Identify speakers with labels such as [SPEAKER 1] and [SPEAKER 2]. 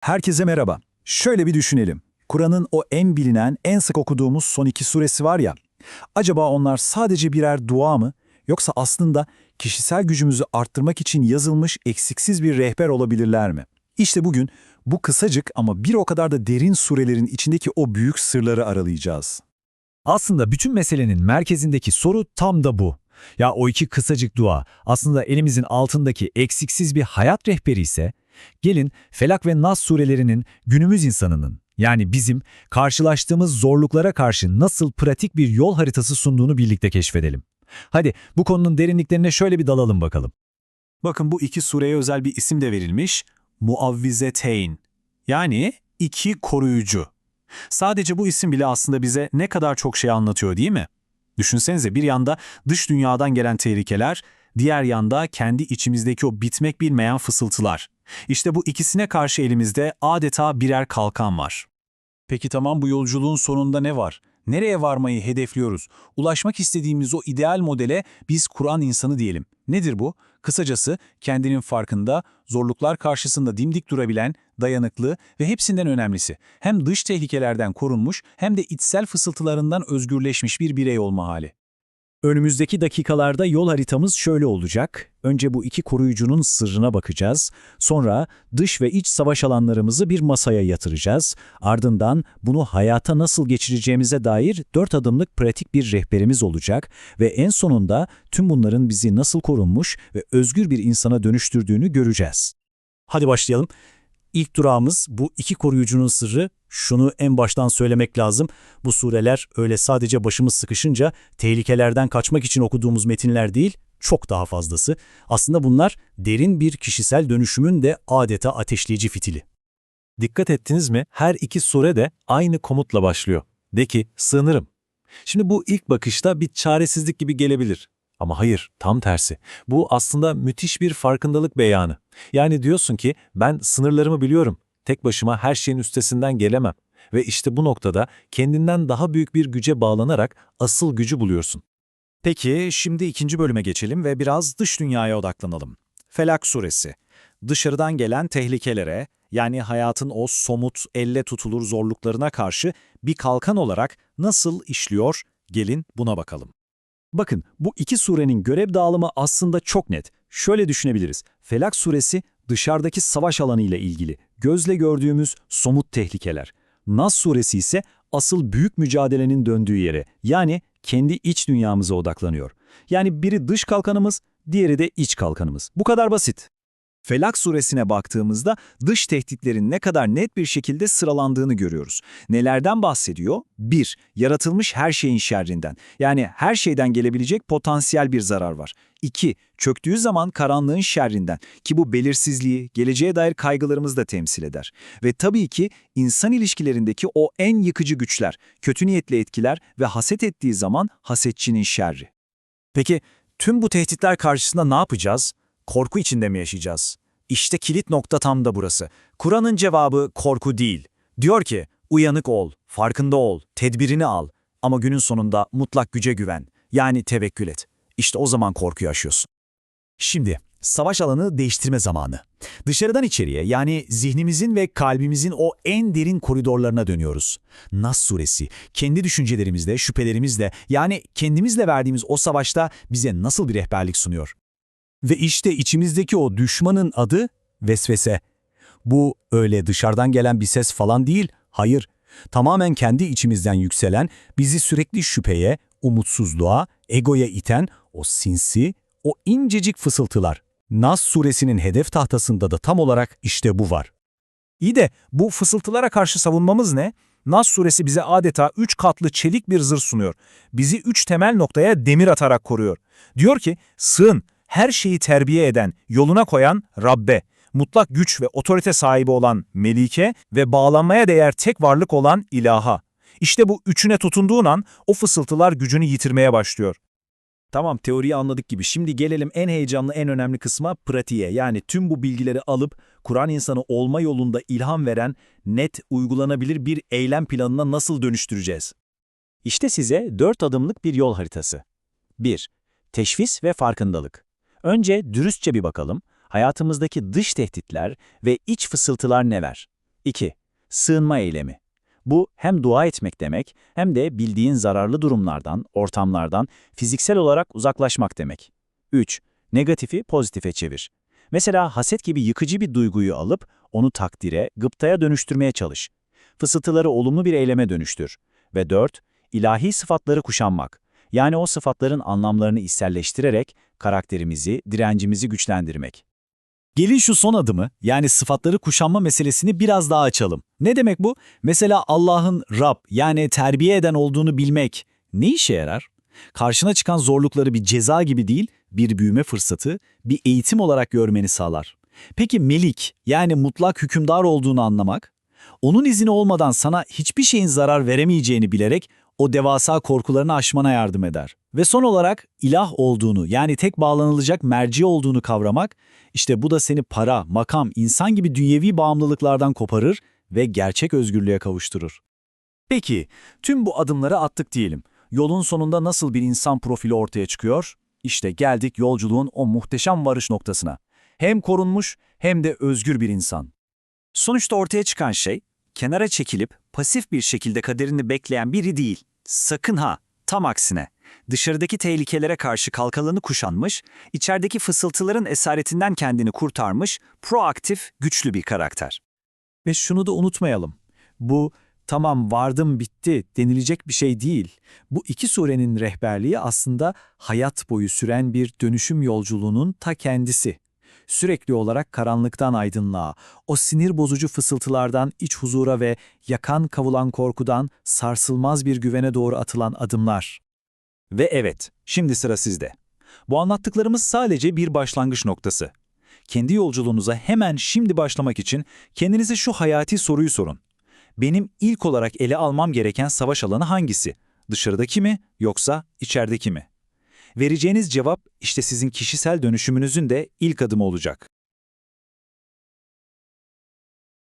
[SPEAKER 1] Herkese merhaba. Şöyle bir düşünelim. Kur'an'ın o en bilinen, en sık okuduğumuz son iki suresi var ya, acaba onlar sadece birer dua mı, yoksa aslında kişisel gücümüzü arttırmak için yazılmış eksiksiz bir rehber olabilirler mi? İşte bugün bu kısacık ama bir o kadar da derin surelerin içindeki o büyük sırları aralayacağız.
[SPEAKER 2] Aslında bütün meselenin merkezindeki soru tam da bu. Ya o iki kısacık dua aslında elimizin altındaki eksiksiz bir hayat rehberi ise, gelin Felak ve Nas surelerinin günümüz insanının, yani bizim karşılaştığımız zorluklara karşı nasıl pratik bir yol haritası sunduğunu birlikte keşfedelim. Hadi bu konunun derinliklerine şöyle bir dalalım bakalım.
[SPEAKER 1] Bakın bu iki sureye özel bir isim de verilmiş. Muavvizeteyn. Yani iki koruyucu. Sadece bu isim bile aslında bize ne kadar çok şey anlatıyor değil mi? Düşünsenize bir yanda dış dünyadan gelen tehlikeler, diğer yanda kendi içimizdeki o bitmek bilmeyen fısıltılar. İşte bu ikisine karşı elimizde adeta birer kalkan var. Peki tamam bu yolculuğun sonunda ne var? Nereye varmayı hedefliyoruz? Ulaşmak istediğimiz o ideal modele biz Kur'an insanı diyelim. Nedir bu? Kısacası kendinin farkında, zorluklar karşısında dimdik durabilen, dayanıklı ve hepsinden önemlisi hem dış tehlikelerden korunmuş hem de içsel fısıltılarından özgürleşmiş bir birey olma hali.
[SPEAKER 2] Önümüzdeki dakikalarda yol haritamız şöyle olacak. Önce bu iki koruyucunun sırrına bakacağız. Sonra dış ve iç savaş alanlarımızı bir masaya yatıracağız. Ardından bunu hayata nasıl geçireceğimize dair dört adımlık pratik bir rehberimiz olacak. Ve en sonunda tüm bunların bizi nasıl korunmuş ve özgür bir insana dönüştürdüğünü göreceğiz. Hadi başlayalım. İlk durağımız bu iki koruyucunun sırrı. Şunu en baştan söylemek lazım. Bu sureler öyle sadece başımız sıkışınca tehlikelerden kaçmak için okuduğumuz metinler değil, çok daha fazlası. Aslında bunlar derin bir kişisel dönüşümün de adeta ateşleyici fitili.
[SPEAKER 3] Dikkat ettiniz mi? Her iki sure de aynı komutla başlıyor. De ki, sığınırım. Şimdi bu ilk bakışta bir çaresizlik gibi gelebilir. Ama hayır, tam tersi. Bu aslında müthiş bir farkındalık beyanı. Yani diyorsun ki, ben sınırlarımı biliyorum. Tek başıma her şeyin üstesinden gelemem. Ve işte bu noktada kendinden daha büyük bir güce bağlanarak asıl gücü buluyorsun.
[SPEAKER 1] Peki şimdi ikinci bölüme geçelim ve biraz dış dünyaya odaklanalım. Felak suresi. Dışarıdan gelen tehlikelere, yani hayatın o somut, elle tutulur zorluklarına karşı bir kalkan olarak nasıl işliyor? Gelin buna bakalım. Bakın bu iki surenin görev dağılımı aslında çok net. Şöyle düşünebiliriz. Felak suresi dışarıdaki savaş alanı ile ilgili, gözle gördüğümüz somut tehlikeler. Nas suresi ise asıl büyük mücadelenin döndüğü yere, yani kendi iç dünyamıza odaklanıyor. Yani biri dış kalkanımız, diğeri de iç kalkanımız. Bu kadar basit. Felak suresine baktığımızda dış tehditlerin ne kadar net bir şekilde sıralandığını görüyoruz. Nelerden bahsediyor? 1. Yaratılmış her şeyin şerrinden. Yani her şeyden gelebilecek potansiyel bir zarar var. 2. Çöktüğü zaman karanlığın şerrinden ki bu belirsizliği, geleceğe dair kaygılarımızı da temsil eder. Ve tabii ki insan ilişkilerindeki o en yıkıcı güçler, kötü niyetli etkiler ve haset ettiği zaman hasetçinin şerri. Peki tüm bu tehditler karşısında ne yapacağız? Korku içinde mi yaşayacağız? İşte kilit nokta tam da burası. Kur'an'ın cevabı korku değil. Diyor ki, uyanık ol, farkında ol, tedbirini al ama günün sonunda mutlak güce güven, yani tevekkül et. İşte o zaman korkuyu aşıyorsun. Şimdi, savaş alanı değiştirme zamanı. Dışarıdan içeriye yani zihnimizin ve kalbimizin o en derin koridorlarına dönüyoruz. Nas suresi, kendi düşüncelerimizle, şüphelerimizle yani kendimizle verdiğimiz o savaşta bize nasıl bir rehberlik sunuyor? Ve işte içimizdeki o düşmanın adı vesvese. Bu öyle dışarıdan gelen bir ses falan değil, hayır. Tamamen kendi içimizden yükselen, bizi sürekli şüpheye, umutsuzluğa, egoya iten o sinsi, o incecik fısıltılar. Nas suresinin hedef tahtasında da tam olarak işte bu var. İyi de bu fısıltılara karşı savunmamız ne? Nas suresi bize adeta üç katlı çelik bir zırh sunuyor. Bizi üç temel noktaya demir atarak koruyor. Diyor ki, sığın, her şeyi terbiye eden, yoluna koyan Rabbe, mutlak güç ve otorite sahibi olan Melike ve bağlanmaya değer tek varlık olan ilaha. İşte bu üçüne tutunduğun an o fısıltılar gücünü yitirmeye başlıyor. Tamam teoriyi anladık gibi. Şimdi gelelim en heyecanlı, en önemli kısma pratiğe. Yani tüm bu bilgileri alıp Kur'an insanı olma yolunda ilham veren, net, uygulanabilir bir eylem planına nasıl dönüştüreceğiz? İşte size dört adımlık bir yol haritası. 1. Teşvis ve farkındalık. Önce dürüstçe bir bakalım, hayatımızdaki dış tehditler ve iç fısıltılar neler?
[SPEAKER 2] 2. Sığınma eylemi. Bu hem dua etmek demek hem de bildiğin zararlı durumlardan, ortamlardan fiziksel olarak uzaklaşmak demek. 3. Negatifi pozitife çevir. Mesela haset gibi yıkıcı bir duyguyu alıp onu takdire, gıptaya dönüştürmeye çalış. Fısıltıları olumlu bir eyleme dönüştür. Ve 4. ilahi sıfatları kuşanmak. Yani o sıfatların anlamlarını içselleştirerek karakterimizi, direncimizi güçlendirmek.
[SPEAKER 1] Gelin şu son adımı, yani sıfatları kuşanma meselesini biraz daha açalım. Ne demek bu? Mesela Allah'ın Rab, yani terbiye eden olduğunu bilmek ne işe yarar? Karşına çıkan zorlukları bir ceza gibi değil, bir büyüme fırsatı, bir eğitim olarak görmeni sağlar. Peki Melik, yani mutlak hükümdar olduğunu anlamak? Onun izni olmadan sana hiçbir şeyin zarar veremeyeceğini bilerek o devasa korkularını aşmana yardım eder. Ve son olarak ilah olduğunu yani tek bağlanılacak merci olduğunu kavramak, işte bu da seni para, makam, insan gibi dünyevi bağımlılıklardan koparır ve gerçek özgürlüğe kavuşturur. Peki, tüm bu adımları attık diyelim. Yolun sonunda nasıl bir insan profili ortaya çıkıyor? İşte geldik yolculuğun o muhteşem varış noktasına. Hem korunmuş hem de özgür bir insan. Sonuçta ortaya çıkan şey, kenara çekilip pasif bir şekilde kaderini bekleyen biri değil. Sakın ha, tam aksine. Dışarıdaki tehlikelere karşı kalkalını kuşanmış, içerideki fısıltıların esaretinden kendini kurtarmış, proaktif, güçlü bir karakter. Ve şunu da unutmayalım. Bu tamam vardım bitti denilecek bir şey değil. Bu iki surenin rehberliği aslında hayat boyu süren bir dönüşüm yolculuğunun ta kendisi. Sürekli olarak karanlıktan aydınlığa, o sinir bozucu fısıltılardan iç huzura ve yakan kavulan korkudan sarsılmaz bir güvene doğru atılan adımlar. Ve evet, şimdi sıra sizde. Bu anlattıklarımız sadece bir başlangıç noktası. Kendi yolculuğunuza hemen şimdi başlamak için kendinize şu hayati soruyu sorun. Benim ilk olarak ele almam gereken savaş alanı hangisi? Dışarıdaki mi yoksa içerideki mi? Vereceğiniz cevap işte sizin kişisel dönüşümünüzün de ilk adımı olacak.